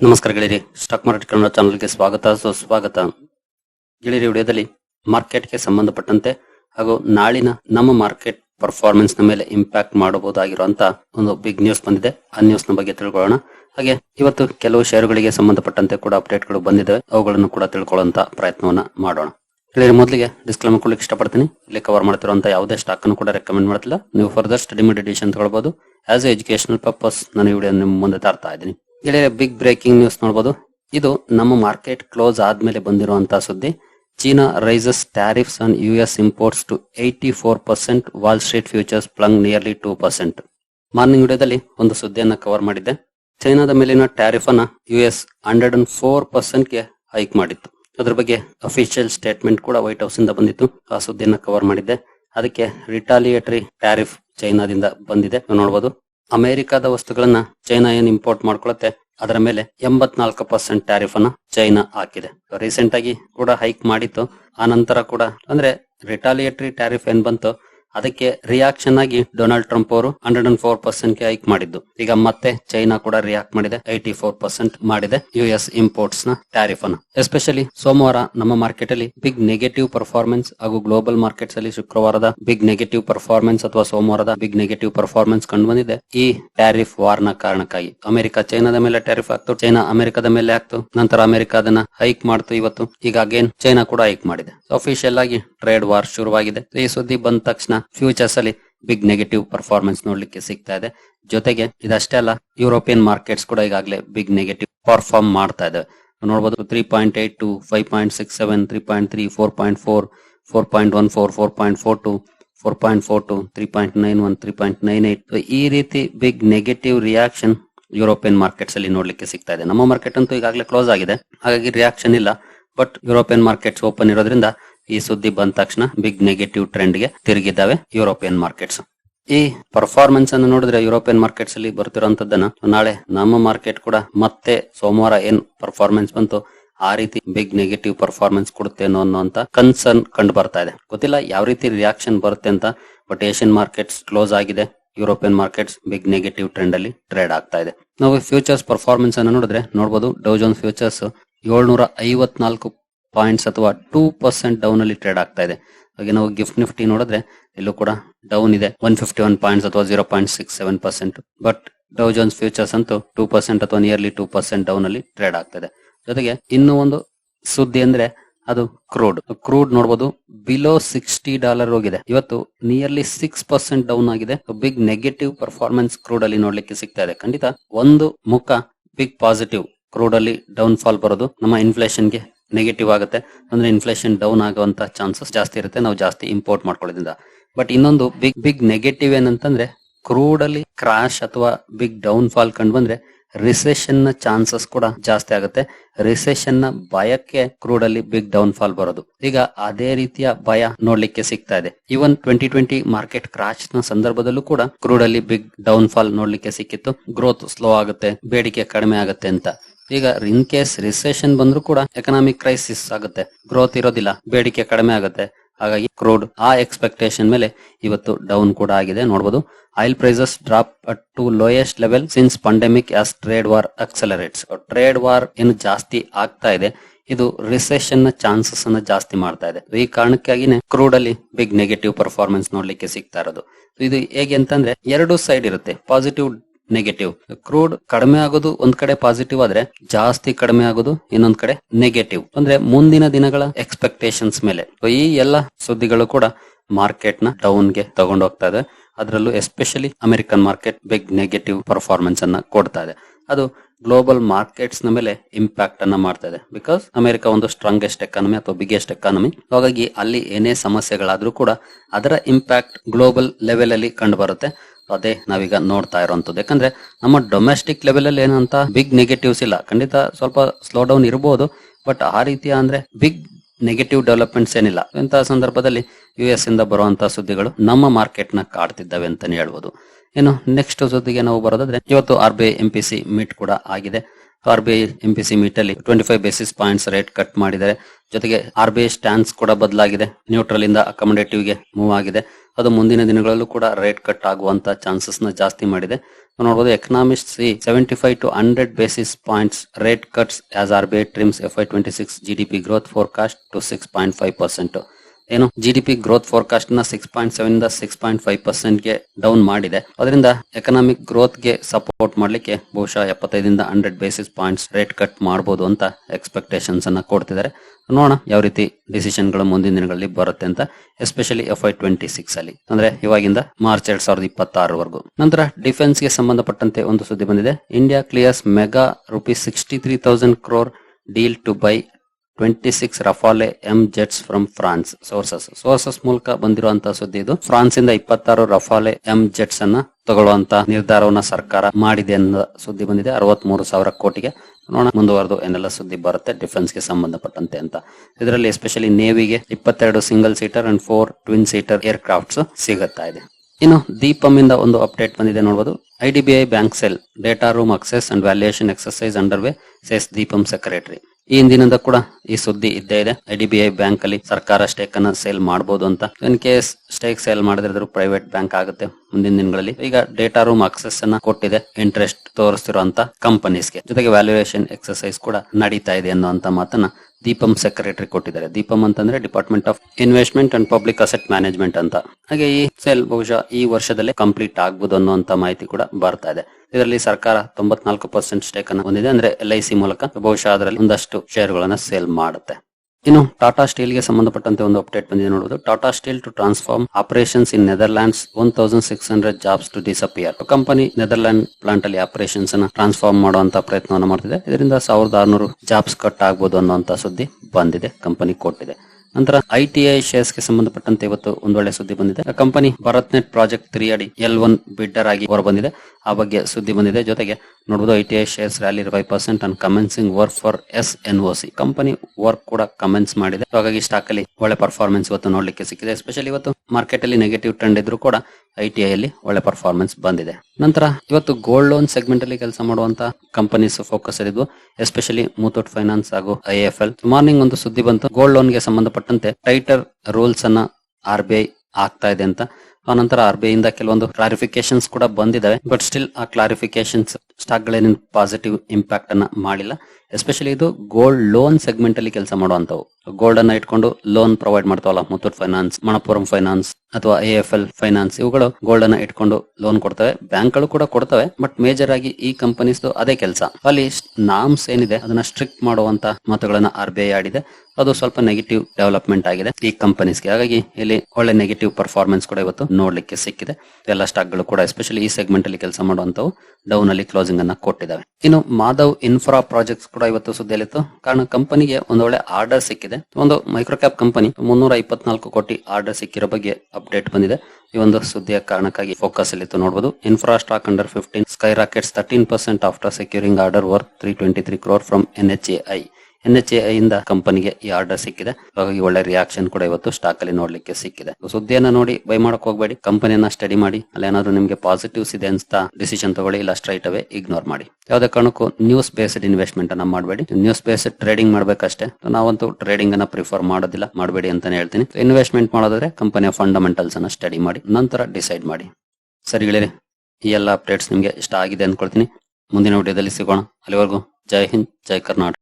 ನಮಸ್ಕಾರ ಗೆಳೆಯರಿ. Stock market Kannada ಚಾನಲ್ಗೆ ಸ್ವಾಗತ. ಸುಸ್ವಾಗತ ಗೆಳೆಯರಿ, ವಿಡಿಯೋದಲ್ಲಿ ಮಾರ್ಕೆಟ್ಗೆ ಸಂಬಂಧಪಟ್ಟಂತೆ ಹಾಗೂ ನಾಳಿನ ನಮ್ಮ ಮಾರ್ಕೆಟ್ ಪರ್ಫಾರ್ಮೆನ್ಸ್ನ ಮೇಲೆ ಇಂಪ್ಯಾಕ್ಟ್ ಮಾಡಬಹುದಾಗಿರುವಂತ ಒಂದು ಬಿಗ್ ನ್ಯೂಸ್ ಬಂದಿದೆ. ಆ ನ್ಯೂಸ್ನ ಬಗ್ಗೆ ತಿಳ್ಕೊಳ್ಳೋಣ. ಹಾಗೆ ಇವತ್ತು ಕೆಲವು ಷೇರುಗಳಿಗೆ ಸಂಬಂಧಪಟ್ಟಂತೆ ಕೂಡ ಅಪ್ಡೇಟ್ಗಳು ಬಂದಿದೆ ಅವುಗಳನ್ನು ಕೂಡ ತಿಳ್ಕೊಳ್ಳುವಂತ ಪ್ರಯತ್ನವನ್ನ ಮಾಡೋಣ. ಗೆಳೆಯರಿ, ಮೊದಲಿಗೆ ಡಿಸ್ಕ್ಲೇಮರ್ ಕೊಡ್ಲಿಕ್ಕೆ ಇಷ್ಟಪಡ್ತೀನಿ. ಇಲ್ಲಿ ಕವರ್ ಮಾಡ್ತಿರುವಂತಹ ಯಾವುದೇ ಸ್ಟಾಕ್ ಅನ್ನು ಕೂಡ ರೆಕಮೆಂಡ್ ಮಾಡ್ತಿಲ್ಲ. ನೀವು ಫರ್ದರ್ ಸ್ಟಡಿ ಮೆಡಿಟೇಷನ್ ತಗೊಳ್ಬಹುದು ಆಸ್ ಎ ಎಜುಕೇಶನಲ್ ಪರ್ಪಸ್ ನಾನು ವಿಡಿಯೋ ನಿಮ್ಮ ಮುಂದೆ ತರ್ತಾ ಇದ್ದೀನಿ. ಗೆಳೆಯರೆ ಬಿಗ್ ಬ್ರೇಕಿಂಗ್ ನ್ಯೂಸ್ ನೋಡಬಹುದು ಇದು ನಮ್ಮ ಮಾರ್ಕೆಟ್ ಕ್ಲೋಸ್ ಆದ್ಮೇಲೆ ಬಂದಿರುವಂತಹ ಸುದ್ದಿ. China raises tariffs on U S imports to eighty four percent Wall Street futures plunge nearly two percent morning ವಿಡಿಯೋದಲ್ಲಿ ಒಂದು ಸುದ್ದಿಯನ್ನ ಕವರ್ ಮಾಡಿದ್ದೆ. ಚೈನಾದ ಮೇಲಿನ ಟ್ಯಾರಿಫ್ ಅನ್ನ U S hundred and four ಪರ್ಸೆಂಟ್ಗೆ hike ಮಾಡಿತ್ತು. ಅದ್ರ ಬಗ್ಗೆ ಅಫಿಷಿಯಲ್ ಸ್ಟೇಟ್ಮೆಂಟ್ ಕೂಡ ವೈಟ್ ಹೌಸ್ ಇಂದ ಬಂದಿತ್ತು. ಆ ಸುದ್ದಿಯನ್ನ ಕವರ್ ಮಾಡಿದ್ದೆ. ಅದಕ್ಕೆ ರಿಟಾಲಿಯೇಟರಿ ಟ್ಯಾರಿಫ್ ಚೈನಾದಿಂದ ಬಂದಿದೆ. ನೋಡಬಹುದು ಅಮೆರಿಕದ ವಸ್ತುಗಳನ್ನ ಚೈನಾ ಏನ್ ಇಂಪೋರ್ಟ್ ಮಾಡ್ಕೊಳತ್ತೆ, ಅದರ ಮೇಲೆ ಎಂಬತ್ನಾಲ್ಕು ಪರ್ಸೆಂಟ್ ಟ್ಯಾರಿಫ್ ಅನ್ನ ಚೈನಾ ಹಾಕಿದೆ. ರೀಸೆಂಟ್ ಆಗಿ ಕೂಡ ಹೈಕ್ ಮಾಡಿತ್ತು. ಆ ನಂತರ ಕೂಡ, ಅಂದ್ರೆ ರಿಟಾಲಿಯೇಟರಿ ಟ್ಯಾರಿಫ್ ಏನ್ ಬಂತು ಅದಕ್ಕೆ ರಿಯಾಕ್ಷನ್ ಆಗಿ ಡೊನಾಲ್ಡ್ ಟ್ರಂಪ್ ಅವರು ಹಂಡ್ರೆಡ್ ಅಂಡ್ ಫೋರ್ ಪರ್ಸೆಂಟ್ಗೆ ಹೈಕ್ ಮಾಡಿದ್ದು. ಈಗ ಮತ್ತೆ ಚೈನಾ ಕೂಡ ರಿಯಾಕ್ಟ್ ಮಾಡಿದೆ ಐಟಿ ಫೋರ್ ಪರ್ಸೆಂಟ್ ಮಾಡಿದೆ ಯು ಎಸ್ ಇಂಪೋರ್ಟ್ಸ್ನ ಟ್ಯಾರಿಫ್ ಅನ್ನು. ಎಸ್ಪೆಷಲಿ ಸೋಮವಾರ ನಮ್ಮ ಮಾರ್ಕೆಟ್ ಅಲ್ಲಿ ಬಿಗ್ ನೆಗೆಟಿವ್ ಪರ್ಫಾರ್ಮೆನ್ಸ್ ಹಾಗೂ ಗ್ಲೋಬಲ್ ಮಾರ್ಕೆಟ್ಸ್ ಅಲ್ಲಿ ಶುಕ್ರವಾರದ ಬಿಗ್ ನೆಗೆಟಿವ್ ಪರ್ಫಾರ್ಮೆನ್ಸ್ ಅಥವಾ ಸೋಮವಾರದ ಬಿಗ್ ನೆಗೆಟಿವ್ ಪರ್ಫಾರ್ಮೆನ್ಸ್ ಕಂಡು ಬಂದಿದೆ. ಈ ಟ್ಯಾರಿಫ್ ವಾರ್ನ ಕಾರಣಕ್ಕಾಗಿ. ಅಮೆರಿಕ ಚೈನಾದ ಮೇಲೆ ಟ್ಯಾರಿಫ್ ಆಗ್ತು ಚೈನಾ ಅಮೆರಿಕದ ಮೇಲೆ ಆಗ್ತು ನಂತರ ಅಮೆರಿಕ ಅದನ್ನ ಹೈಕ್ ಮಾಡ್ತು ಇವತ್ತು. ಈಗ ಅಗೇನ್ ಚೈನಾ ಕೂಡ ಹೈಕ್ ಮಾಡಿದೆ. ಅಫಿಷಿಯಲ್ ಆಗಿ ಟ್ರೇಡ್ ವಾರ್ ಶುರುವಾಗಿದೆ. ಈ ಸುದ್ದಿ ಬಂದ ತಕ್ಷಣ ಫ್ಯೂಚರ್ಸ್ ಅಲ್ಲಿ ಬಿಗ್ ನೆಗೆಟಿವ್ ಪರ್ಫಾರ್ಮೆನ್ಸ್ ನೋಡ್ಲಿಕ್ಕೆ ಸಿಗ್ತಾ ಇದೆ. ಜೊತೆಗೆ ಇದಷ್ಟೇ ಅಲ್ಲ ಯುರೋಪಿಯನ್ ಮಾರ್ಕೆಟ್ಸ್ ಕೂಡ ಈಗಾಗಲೇ ಬಿಗ್ ನೆಗೆಟಿವ್ ಪರ್ಫಾರ್ಮ್ ಮಾಡ್ತಾ ಇದೆ. ನೋಡಬಹುದು three point eight two five point six seven three point three four point four four point one four four point four two four point four two three point nine one three point nine eight ಈ ರೀತಿ big negative reaction European markets ಅಲ್ಲಿ ನೋಡ್ಲಿಕ್ಕೆ ಸಿಗ್ತಾ ಇದೆ. ನಮ್ಮ market ಅಂತೂ ಈಗಾಗಲೇ close ಆಗಿದೆ. ಹಾಗಾಗಿ ರಿಯಾಕ್ಷನ್ ಇಲ್ಲ. ಬಟ್ ಯುರೋಪಿಯನ್ ಮಾರ್ಕೆಟ್ಸ್ ಓಪನ್ ಇರೋದ್ರಿಂದ ಈ ಸುದ್ದಿ ಬಂದ ತಕ್ಷಣ ಬಿಗ್ ನೆಗೆಟಿವ್ ಟ್ರೆಂಡ್ಗೆ ತಿರುಗಿದ್ದಾವೆ ಯುರೋಪಿಯನ್ ಮಾರ್ಕೆಟ್ಸ್. ಈ ಪರ್ಫಾರ್ಮೆನ್ಸ್ ಅನ್ನು ನೋಡಿದ್ರೆ ಯುರೋಪಿಯನ್ ಮಾರ್ಕೆಟ್ಸ್ ಅಲ್ಲಿ ಬರ್ತಿರೋಂತದ್ದನ್ನ ನಾಳೆ ನಮ್ಮ ಮಾರ್ಕೆಟ್ ಕೂಡ ಮತ್ತೆ ಸೋಮವಾರ ಏನ್ ಪರ್ಫಾರ್ಮೆನ್ಸ್ ಬಂತು, ಆ ರೀತಿ ಬಿಗ್ ನೆಗೆಟಿವ್ ಪರ್ಫಾರ್ಮೆನ್ಸ್ ಕೊಡುತ್ತೇನೋ ಅನ್ನೋಂತ ಕನ್ಸರ್ನ್ ಕಂಡು ಬರ್ತಾ ಇದೆ. ಗೊತ್ತಿಲ್ಲ ಯಾವ ರೀತಿ ರಿಯಾಕ್ಷನ್ ಬರುತ್ತೆ ಅಂತ ಬಟ್ ಏಷ್ಯನ್ ಮಾರ್ಕೆಟ್ಸ್ ಕ್ಲೋಸ್ ಆಗಿದೆ, European markets big negative trend ಅಲ್ಲಿ ಟ್ರೇಡ್ ಆಗ್ತಾ ಇದೆ. ನಾವು ಫ್ಯೂಚರ್ಸ್ ಪರ್ಫಾರ್ಮೆನ್ಸ್ ಅನ್ನು ನೋಡಿದ್ರೆ ನೋಡಬಹುದು ಡೌಜೋನ್ ಫ್ಯೂಚರ್ಸ್ ಏಳ್ನೂರ ಐವತ್ನಾಲ್ಕು ಪಾಯಿಂಟ್ಸ್ ಅಥವಾ ಟೂ ಪರ್ಸೆಂಟ್ ಡೌನ್ ಅಲ್ಲಿ ಟ್ರೇಡ್ ಆಗ್ತಾ ಇದೆ. ಹಾಗೆ ನಾವು ಗಿಫ್ಟ್ ನಿಫ್ಟಿ ನೋಡಿದ್ರೆ ಇಲ್ಲೂ ಕೂಡ ಡೌನ್ ಇದೆ. ಒನ್ ಫಿಫ್ಟಿ ಒನ್ ಪಾಯಿಂಟ್ಸ್ ಅಥವಾ zero point six seven percent but Dow Jones futures ಅಂತೂ ಟೂ ಪರ್ಸೆಂಟ್ ಅಥವಾ ನಿಯರ್ಲಿ ಟೂ ಪರ್ಸೆಂಟ್ ಡೌನ್ ಅಲ್ಲಿ ಟ್ರೇಡ್ ಆಗ್ತಾ ಇದೆ. ಜೊತೆಗೆ ಇನ್ನೂ ಒಂದು ಸುದ್ದಿ ಅಂದ್ರೆ ಅದು ಕ್ರೂಡ್ ಕ್ರೂಡ್ ನೋಡಬಹುದು ಬಿಲೋ ಸಿಕ್ಸ್ಟಿ ಡಾಲರ್ ಹೋಗಿದೆ. ಇವತ್ತು ನಿಯರ್ಲಿ ಸಿಕ್ಸ್ ಪರ್ಸೆಂಟ್ ಡೌನ್ ಆಗಿದೆ. ಬಿಗ್ ನೆಗೆಟಿವ್ ಪರ್ಫಾರ್ಮೆನ್ಸ್ ಕ್ರೂಡ್ ಅಲ್ಲಿ ನೋಡ್ಲಿಕ್ಕೆ ಸಿಗ್ತಾ ಇದೆ. ಖಂಡಿತ ಒಂದು ಮುಖ ಬಿಗ್ ಪಾಸಿಟಿವ್ ಕ್ರೂಡ್ ಅಲ್ಲಿ ಡೌನ್ ಫಾಲ್ ಬರೋದು ನಮ್ಮ ಇನ್ಫ್ಲೇಷನ್ಗೆ ನೆಗೆಟಿವ್ ಆಗುತ್ತೆ. ಅಂದ್ರೆ ಇನ್ಫ್ಲೇಷನ್ ಡೌನ್ ಆಗುವಂತ ಚಾನ್ಸಸ್ ಜಾಸ್ತಿ ಇರುತ್ತೆ. ನಾವು ಜಾಸ್ತಿ ಇಂಪೋರ್ಟ್ ಮಾಡ್ಕೊಳ್ಳೋದ್ರಿಂದ. ಬಟ್ ಇನ್ನೊಂದು ಬಿಗ್ ಬಿಗ್ ನೆಗೆಟಿವ್ ಏನಂತಂದ್ರೆ ಕ್ರೂಡ್ ಅಲ್ಲಿ ಕ್ರಾಶ್ ಅಥವಾ ಬಿಗ್ ಡೌನ್ ಫಾಲ್ ಕಂಡು ಬಂದ್ರೆ ರಿಸೆಷನ್ನ ಚಾನ್ಸಸ್ ಕೂಡ ಜಾಸ್ತಿ ಆಗುತ್ತೆ. ರಿಸೆಷನ್ನ ಭಯಕ್ಕೆ ಕ್ರೂಡ್ ಅಲ್ಲಿ ಬಿಗ್ ಡೌನ್ ಫಾಲ್ ಬರೋದು. ಈಗ ಅದೇ ರೀತಿಯ ಭಯ ನೋಡ್ಲಿಕ್ಕೆ ಸಿಗ್ತಾ ಇದೆ. ಇವನ್ ಟ್ವೆಂಟಿ ಟ್ವೆಂಟಿ ಮಾರ್ಕೆಟ್ ಕ್ರಾಶ್ನ ಸಂದರ್ಭದಲ್ಲೂ ಕೂಡ ಕ್ರೂಡ್ ಅಲ್ಲಿ ಬಿಗ್ ಡೌನ್ ಫಾಲ್ ನೋಡ್ಲಿಕ್ಕೆ ಸಿಕ್ಕಿತ್ತು. ಗ್ರೋತ್ ಸ್ಲೋ ಆಗುತ್ತೆ, ಬೇಡಿಕೆ ಕಡಿಮೆ ಆಗುತ್ತೆ ಅಂತ. ಈಗ ಇನ್ ಕೇಸ್ ರಿಸೆಷನ್ ಬಂದ್ರು ಕೂಡ ಎಕನಾಮಿಕ್ ಕ್ರೈಸಿಸ್ ಆಗುತ್ತೆ. ಗ್ರೋತ್ ಇರೋದಿಲ್ಲ, ಬೇಡಿಕೆ ಕಡಿಮೆ ಆಗುತ್ತೆ. ಹಾಗಾಗಿ ಕ್ರೂಡ್ ಆ ಎಕ್ಸ್ಪೆಕ್ಟೇಷನ್ ಮೇಲೆ ಇವತ್ತು ಡೌನ್ ಕೂಡ ಆಗಿದೆ ನೋಡಬಹುದು oil prices drop at to lowest level since pandemic as trade war accelerates trade war ಏನು ಜಾಸ್ತಿ ಆಗ್ತಾ ಇದೆ. ಇದು ರಿಸೆಷನ್ನ ಚಾನ್ಸಸ್ ಅನ್ನ ಜಾಸ್ತಿ ಮಾಡ್ತಾ ಇದೆ. ಈ ಕಾರಣಕ್ಕಾಗಿನೇ ಕ್ರೂಡ್ ಅಲ್ಲಿ ಬಿಗ್ ನೆಗೆಟಿವ್ ಪರ್ಫಾರ್ಮೆನ್ಸ್ ನೋಡ್ಲಿಕ್ಕೆ ಸಿಗ್ತಾ ಇರೋದು. ಇದು ಹೇಗೆ ಅಂತಂದ್ರೆ ಎರಡು ಸೈಡ್ ಇರುತ್ತೆ. ಪಾಸಿಟಿವ್ ನೆಗೆಟಿವ್ ಕ್ರೂಡ್ ಕಡಿಮೆ ಆಗೋದು ಒಂದ್ ಕಡೆ ಪಾಸಿಟಿವ್ ಆದ್ರೆ ಜಾಸ್ತಿ ಕಡಿಮೆ ಆಗೋದು ಇನ್ನೊಂದ್ ಕಡೆ ನೆಗೆಟಿವ್ ಅಂದ್ರೆ ಮುಂದಿನ ದಿನಗಳ ಎಕ್ಸ್ಪೆಕ್ಟೇಷನ್ಸ್ ಮೇಲೆ. ಈ ಎಲ್ಲ ಸುದ್ದಿಗಳು ಕೂಡ ಮಾರ್ಕೆಟ್ನ ಡೌನ್ಗೆ ತಗೊಂಡು ಹೋಗ್ತಾ ಇದೆ. ಅದರಲ್ಲೂ especially American market big negative performance ಅನ್ನ ಕೊಡ್ತಾ ಇದೆ. ಅದು ಗ್ಲೋಬಲ್ ಮಾರ್ಕೆಟ್ಸ್ನ ಮೇಲೆ ಇಂಪ್ಯಾಕ್ಟ್ ಅನ್ನ ಮಾಡ್ತಾ ಇದೆ. ಬಿಕಾಸ್ ಅಮೆರಿಕ ಒಂದು ಸ್ಟ್ರಾಂಗೆಸ್ಟ್ ಎಕಾನಮಿ ಅಥವಾ ಬಿಗ್ಗೆಸ್ಟ್ ಎಕಾನಮಿ ಹಾಗಾಗಿ ಅಲ್ಲಿ ಏನೇ ಸಮಸ್ಯೆಗಳಾದ್ರೂ ಕೂಡ ಅದರ ಇಂಪ್ಯಾಕ್ಟ್ ಗ್ಲೋಬಲ್ ಲೆವೆಲ್ ಅಲ್ಲಿ ಕಂಡು ಬರುತ್ತೆ. ಅದೇ ನಾವೀಗ ನೋಡ್ತಾ ಇರುವಂತದ್ದು ಯಾಕಂದ್ರೆ ನಮ್ಮ ಡೊಮೆಸ್ಟಿಕ್ ಲೆವೆಲ್ ಅಲ್ಲಿ ಏನಂತ ಬಿಗ್ ನೆಗೆಟಿವ್ಸ್ ಇಲ್ಲ. ಖಂಡಿತ ಸ್ವಲ್ಪ ಸ್ಲೋ ಡೌನ್ ಇರಬಹುದು ಬಟ್ ಆ ರೀತಿಯ ಅಂದ್ರೆ ಬಿಗ್ ನೆಗೆಟಿವ್ ಡೆವಲಪ್ಮೆಂಟ್ಸ್ ಏನಿಲ್ಲ. ಇಂತಹ ಸಂದರ್ಭದಲ್ಲಿ ಯು ಎಸ್ ಇಂದ ಬರುವಂತಹ ಸುದ್ದಿಗಳು ನಮ್ಮ ಮಾರ್ಕೆಟ್ನ ಕಾಡ್ತಿದ್ದಾವೆ ಅಂತಾನೆ ಹೇಳ್ಬೋದು. ಇನ್ನು ನೆಕ್ಸ್ಟ್ ಸುದ್ದಿಗೆ ನಾವು ಬರೋದಾದ್ರೆ, ಇವತ್ತು R B I M P C meet ಕೂಡ ಆಗಿದೆ. R B I M P C meet ಅಲ್ಲಿ twenty five basis points rate cut ಮಾಡಿದ್ದಾರೆ. ಜೊತೆಗೆ ಆರ್ ಬಿ ಐ ಸ್ಟ್ಯಾನ್ಸ್ ಕೂಡ ಬದಲಾಗಿದೆ. ನ್ಯೂಟ್ರಲ್ ಇಂದ ಅಕಾಮಡೇಟಿವ್ಗೆ ಮೂವ್ ಆಗಿದೆ. ಅದು ಮುಂದಿನ ದಿನಗಳಲ್ಲೂ ಕೂಡ ರೇಟ್ ಕಟ್ ಆಗುವಂತ ಚಾನ್ಸಸ್ನ ಜಾಸ್ತಿ ಮಾಡಿದೆ. ನೋಡಬಹುದು economist see seventy five to hundred basis points rate cuts as R B I trims F Y twenty six G D P growth forecast to six point five percent ಏನು G D P growth ಫೋರ್ಕಾಸ್ಟ್ನ six point seven ಇಂದ six point five ಪರ್ಸೆಂಟ್ಗೆ ಡೌನ್ ಮಾಡಿದೆ. ಅದರಿಂದ economic ಗ್ರೋತ್ಗೆ support ಮಾಡ್ಲಿಕ್ಕೆ ಬಹುಶಃ ಎಪ್ಪತ್ತೈದಿಂದ hundred basis points rate cut ಮಾಡಬಹುದು ಅಂತ ಎಕ್ಸ್ಪೆಕ್ಟೇಷನ್ಸ್ ಅನ್ನ ಕೊಡ್ತಿದ್ದಾರೆ. ನೋಡೋಣ ಯಾವ ರೀತಿ ಡಿಸಿಷನ್ಗಳು ಮುಂದಿನ ದಿನಗಳಲ್ಲಿ ಬರುತ್ತೆ ಅಂತ especially F Y twenty six ಅಲ್ಲಿ. ಅಂದ್ರೆ ಇವಾಗಿಂದ ಮಾರ್ಚ್ ಎರಡ್ ಸಾವಿರದ ಇಪ್ಪತ್ತಾರವರೆಗೂ ನಂತರ ಡಿಫೆನ್ಸ್ಗೆ ಸಂಬಂಧಪಟ್ಟಂತೆ ಒಂದು ಸುದ್ದಿ ಬಂದಿದೆ. India clears mega rupees sixty three thousand crore deal to buy twenty six Rafale M jets from France sources sources ಮೂಲಕ ಬಂದಿರುವಂತಹ ಸುದ್ದಿ ಇದು. ಫ್ರಾನ್ಸ್ ಇಂದ ಇಪ್ಪತ್ತಾರು ರಫಾಲೆ ಎಂ ಜೆಟ್ಸ್ ಅನ್ನ ತಗೊಳ್ಳುವಂತ ನಿರ್ಧಾರವನ್ನ ಸರ್ಕಾರ ಮಾಡಿದೆ ಅನ್ನೋ ಸುದ್ದಿ ಬಂದಿದೆ. ಅರವತ್ ಮೂರು ಸಾವಿರ ಕೋಟಿಗೆ. ನೋಡೋಣ, ಮುಂದುವರೆದು ಏನೆಲ್ಲ ಸುದ್ದಿ ಬರುತ್ತೆ ಡಿಫೆನ್ಸ್ಗೆ ಸಂಬಂಧಪಟ್ಟಂತೆ ಅಂತ. ಇದರಲ್ಲಿ ಎಸ್ಪೆಷಲಿ ನೇವಿಗೆ ಇಪ್ಪತ್ತೆರಡು single seater and four twin seater aircrafts ಸಿಗುತ್ತಾ ಇದೆ. ಇನ್ನು ದೀಪಂ ಇಂದ ಒಂದು ಅಪ್ಡೇಟ್ ಬಂದಿದೆ ನೋಡಬಹುದು IDBI bank sell data room access and valuation exercise under way says DIPAM secretary ಈ ಹಿಂದಿನಿಂದ ಕೂಡ ಈ ಸುದ್ದಿ ಇದ್ದೇ ಇದೆ. ಐ ಡಿಬಿಐ ಬ್ಯಾಂಕ್ ಅಲ್ಲಿ ಸರ್ಕಾರ ಸ್ಟೇಕ್ ಅನ್ನ ಸೇಲ್ ಮಾಡಬಹುದು ಅಂತ. ಇನ್ ಕೇಸ್ ಸ್ಟೇಕ್ ಸೇಲ್ ಮಾಡಿದ್ರೆ ಪ್ರೈವೇಟ್ ಬ್ಯಾಂಕ್ ಆಗುತ್ತೆ ಮುಂದಿನ ದಿನಗಳಲ್ಲಿ. ಈಗ ಡೇಟಾ ರೂಮ್ ಅಕ್ಸೆಸ್ ಅನ್ನ ಕೊಟ್ಟಿದೆ. ಇಂಟ್ರೆಸ್ಟ್ ತೋರಿಸ್ತಿರುವಂತ ಕಂಪನೀಸ್ಗೆ ಜೊತೆಗೆ ವ್ಯಾಲ್ಯೂಯೇಷನ್ ಎಕ್ಸರ್ಸೈಸ್ ಕೂಡ ನಡೀತಾ ಇದೆ ಅನ್ನುವಂತ ಮಾತನ್ನ ದೀಪಂ ಸೆಕ್ರೆಟರಿ ಕೊಟ್ಟಿದ್ದಾರೆ. ದೀಪಂ ಅಂತಂದ್ರೆ department of investment and public asset management ಅಂತ. ಹಾಗೆ ಈ ಸೆಲ್ ಬಹುಶಃ ಈ ವರ್ಷದಲ್ಲೇ ಕಂಪ್ಲೀಟ್ ಆಗ್ಬೋದು ಅನ್ನುವಂತ ಮಾಹಿತಿ ಕೂಡ ಬರ್ತಾ ಇದೆ. ಇದರಲ್ಲಿ ಸರ್ಕಾರ ತೊಂಬತ್ನಾಲ್ಕು ಪರ್ಸೆಂಟ್ ಸ್ಟೇಕ್ ಅನ್ನು ಹೊಂದಿದೆ. ಅಂದ್ರೆ ಎಲ್ ಐ ಸಿ ಮೂಲಕ ಬಹುಶಃ ಅದರಲ್ಲಿ ಒಂದಷ್ಟು ಶೇರ್ಗಳನ್ನ ಸೇಲ್ ಮಾಡುತ್ತೆ. ಇನ್ನು ಟಾಟಾ ಸ್ಟೀಲ್ಗೆ ಸಂಬಂಧಪಟ್ಟಂತೆ ಒಂದು ಅಪ್ಡೇಟ್ ಬಂದಿದೆ ನೋಡಬಹುದು Tata steel to transform operations in Netherlands one thousand six hundred jobs to disappear. Company Netherland plant ಅಲ್ಲಿ ಆಪರೇಷನ್ಸ್ ಅನ್ನ ಟ್ರಾನ್ಸ್ಫಾರ್ಮ್ ಮಾಡುವಂತ ಪ್ರಯತ್ನವನ್ನು ಮಾಡ್ತಿದೆ. ಇದರಿಂದ ಸಾವಿರದ ಆರ್ನೂರು ಜಾಬ್ಸ್ ಕಟ್ ಆಗಬಹುದು ಅನ್ನುವಂತ ಸುದ್ದಿ ಬಂದಿದೆ. ಕಂಪನಿ ಕೊಟ್ಟಿದೆ. ನಂತರ ಐಟಿಐ ಶೇರ್ಸ್ಗೆ ಸಂಬಂಧಪಟ್ಟಂತೆ ಇವತ್ತು ಒಂದು ಒಳ್ಳೆ ಸುದ್ದಿ ಬಂದಿದೆ. Company Bharat net project three ಅಡಿ ಎಲ್ ಒನ್ ಬಿಡ್ಡರ್ ಆಗಿ ಹೊರ ಬಂದಿದೆ ಆ ಬಗ್ಗೆ ಸುದ್ದಿ ಬಂದಿದೆ. ಜೊತೆಗೆ ನೋಡಬಹುದು ITI shares rally five percent and commencing work for S N O C company work ಕೂಡ ಕಮೆಂಟ್ಸ್ ಮಾಡಿದೆ. ಹಾಗಾಗಿ ಸ್ಟಾಕ್ ಅಲ್ಲಿ ಒಳ್ಳೆ ಪರ್ಫಾರ್ಮೆನ್ಸ್ ಇವತ್ತು ನೋಡ್ಲಿಕ್ಕೆ ಸಿಕ್ಕಿದೆ. ಎಸ್ಪೆಷಲಿ ಇವತ್ತು ಮಾರ್ಕೆಟ್ ಅಲ್ಲಿ ನೆಗೆಟಿವ್ ಟ್ರೆಂಡ್ ಇದ್ರು ಕೂಡ ಐಟಿಐ ಅಲ್ಲಿ ಒಳ್ಳೆ ಪರ್ಫಾರ್ಮೆನ್ಸ್ ಬಂದಿದೆ. ನಂತರ ಇವತ್ತು ಗೋಲ್ಡ್ ಲೋನ್ ಸೆಗ್ಮೆಂಟ್ ಅಲ್ಲಿ ಕೆಲಸ ಮಾಡುವಂತ ಕಂಪನೀಸ್ ಫೋಕಸ್ ಇದ್ವು. ಎಸ್ಪೆಷಲಿ ಮುತೂಟ್ ಫೈನಾನ್ಸ್ ಹಾಗೂ ಐ ಎಫ್ ಎಲ್ ಮಾರ್ನಿಂಗ್ ಒಂದು ಸುದ್ದಿ ಬಂತು. ಗೋಲ್ಡ್ ಲೋನ್ಗೆ ಸಂಬಂಧಪಟ್ಟಂತೆ ಟೈಟರ್ ರೂಲ್ಸ್ ಅನ್ನ ಆರ್ ಬಿ ಐ ಆಗ್ತಾ ಇದೆ ಅಂತ ಆನಂತರ ಆರ್ ಬಿ ಇಂದ ಕೆಲವೊಂದು ಕ್ಲಾರಿಫಿಕೇಶನ್ಸ್ ಕೂಡ ಬಂದಿದಾವೆ. ಬಟ್ ಸ್ಟಿಲ್ ಆ ಕ್ಲಾರಿಫಿಕೇಶನ್ಸ್ ಸ್ಟಾಕ್ ಗಳೇನೇನು ಪಾಸಿಟಿವ್ ಇಂಪ್ಯಾಕ್ಟ್ ಅನ್ನ ಮಾಡಿಲ್ಲ. ಎಸ್ಪೆಷಲಿ ಇದು ಗೋಲ್ಡ್ ಲೋನ್ ಸೆಗ್ಮೆಂಟ್ ಅಲ್ಲಿ ಕೆಲಸ ಮಾಡುವಂತವು ಗೋಲ್ಡ್ ಅನ್ನ ಇಟ್ಕೊಂಡು ಲೋನ್ ಪ್ರೊವೈಡ್ ಮಾಡ್ತಾವಲ್ಲ, ಮುತ್ತೂಟ್ ಫೈನಾನ್ಸ್ ಮಣಪುರಂ ಫೈನಾನ್ಸ್ ಅಥವಾ ಎ ಎಫ್ ಎಲ್ ಫೈನಾನ್ಸ್ ಇವುಗಳು ಗೋಲ್ಡ್ ಅನ್ನ ಇಟ್ಕೊಂಡು ಲೋನ್ ಕೊಡ್ತವೆ. ಬ್ಯಾಂಕ್ಗಳು ಕೂಡ ಕೊಡ್ತವೆ ಬಟ್ ಮೇಜರ್ ಆಗಿ ಈ ಕಂಪನೀಸ್ ಅದೇ ಕೆಲಸ. ಅಲ್ಲಿ ನಾಮ್ಸ್ ಏನಿದೆ, ಅದನ್ನ ಸ್ಟ್ರಿಕ್ಟ್ ಮಾಡುವಂತ ಮಾತುಗಳನ್ನ ಆರ್ ಬಿ ಐ ಆಡಿದೆ. ಅದು ಸ್ವಲ್ಪ ನೆಗೆಟಿವ್ ಡೆವಲಪ್ಮೆಂಟ್ ಆಗಿದೆ ಈ ಕಂಪನೀಸ್ಗೆ ಹಾಗಾಗಿ ಇಲ್ಲಿ ಒಳ್ಳೆ ನೆಗೆಟಿವ್ ಪರ್ಫಾರ್ಮೆನ್ಸ್ ಕೂಡ ಇವತ್ತು ನೋಡ್ಲಿಕ್ಕೆ ಸಿಕ್ಕಿದೆ. ಎಲ್ಲ ಸ್ಟಾಕ್ಗಳು ಕೂಡ ಎಸ್ಪೆಷಲಿ ಈ ಸೆಗ್ಮೆಂಟ್ ಅಲ್ಲಿ ಕೆಲಸ ಮಾಡುವಂತವು ಡೌನ್ ಅಲ್ಲಿ ಕ್ಲೋಸಿಂಗ್ ಅನ್ನ ಕೊಟ್ಟಿದ್ದಾವೆ. ಇನ್ನು ಮಾಧವ್ ಇನ್ಫ್ರಾ ಪ್ರಾಜೆಕ್ಟ್ಸ್ ಕೂಡ ಇವತ್ತು ಸುದ್ದಿಯಲ್ಲಿತ್ತು. ಕಾರಣ ಕಂಪನಿಗೆ ಒಂದೊಳ್ಳೆ ಆರ್ಡರ್ ಸಿಕ್ಕಿದೆ. ಒಂದು ಮೈಕ್ರೋ ಕ್ಯಾಪ್ ಕಂಪನಿ ಮುನ್ನೂರ ಇಪ್ಪತ್ನಾಲ್ಕು ಕೋಟಿ ಆರ್ಡರ್ ಸಿಕ್ಕಿರೋ ಬಗ್ಗೆ ಅಪ್ಡೇಟ್ ಬಂದಿದೆ. ಈ ಒಂದು ಸುದ್ದಿಯ ಕಾರಣಕ್ಕಾಗಿ ಫೋಕಸ್ ಅಲ್ಲಿ ನೋಡಬಹುದು infra stock under fifteen skyrockets thirteen percent after securing order work three twenty three crore from NHAI N H ಇಂದ ಕಂಪನಿಗೆ ಈ ಆರ್ಡರ್ ಸಿಕ್ಕಿದೆ. ಹಾಗಾಗಿ ಒಳ್ಳೆ ರಿಯಾಕ್ಷನ್ ಕೂಡ ಇವತ್ತು ಸ್ಟಾಕ್ ಅಲ್ಲಿ ನೋಡ್ಲಿಕ್ಕೆ ಸಿಕ್ಕಿದೆ. ಸುದ್ದಿಯನ್ನ ನೋಡಿ ಬೈ ಮಾಡಕ್ ಹೋಗ್ಬೇಡಿ. ಕಂಪನಿಯನ್ನ ಸ್ಟಡಿ ಮಾಡಿ, ಅಲ್ಲಿ ಏನಾದ್ರೂ ನಿಮ್ಗೆ ಪಾಸಿಟಿವ್ಸ್ ಇದೆ ಅಂತ ಡಿಸಿಷನ್ ತಗೊಳ್ಳಿ, ಇಲ್ಲ ಸ್ಟ್ರೈಟ್ ಅವೇ ಇಗ್ನೋರ್ ಮಾಡಿ. ಯಾವುದೇ ಕಾರಣಕ್ಕೂ ನ್ಯೂಸ್ ಬೇಸ್ಡ್ ಇನ್ವೆಸ್ಟ್ಮೆಂಟ್ ಅನ್ನ ಮಾಡಬೇಡಿ. ನ್ಯೂಸ್ ಬೇಸ್ಡ್ ಟ್ರೇಡಿಂಗ್ ಮಾಡ್ಬೇಕಷ್ಟೇ. ನಾವಂತೂ ಟ್ರೇಡಿಂಗ್ ಅನ್ನ ಪ್ರಿಫರ್ ಮಾಡೋದಿಲ್ಲ. ಮಾಡಬೇಡಿ ಅಂತಾನೆ ಹೇಳ್ತೀನಿ. ಇನ್ವೆಸ್ಟ್ಮೆಂಟ್ ಮಾಡೋದ್ರೆ ಕಂಪನಿಯ ಫಂಡಮೆಂಟಲ್ಸ್ ಅನ್ನ ಸ್ಟಡಿ ಮಾಡಿ, ನಂತರ ಡಿಸೈಡ್ ಮಾಡಿ. ಸರಿ ಗೆಳೆಯರೆ, ಈ ಎಲ್ಲ ಅಪ್ಡೇಟ್ಸ್ ನಿಮಗೆ ಇಷ್ಟ ಆಗಿದೆ ಅಂದ್ಕೊಳ್ತೀನಿ ಮುಂದಿನ ವಿಡಿಯೋದಲ್ಲಿ ಸಿಗೋಣ. ಅಲ್ಲಿವರೆಗೂ ಜೈ ಹಿಂದ್, ಜೈ ಕರ್ನಾಟಕ.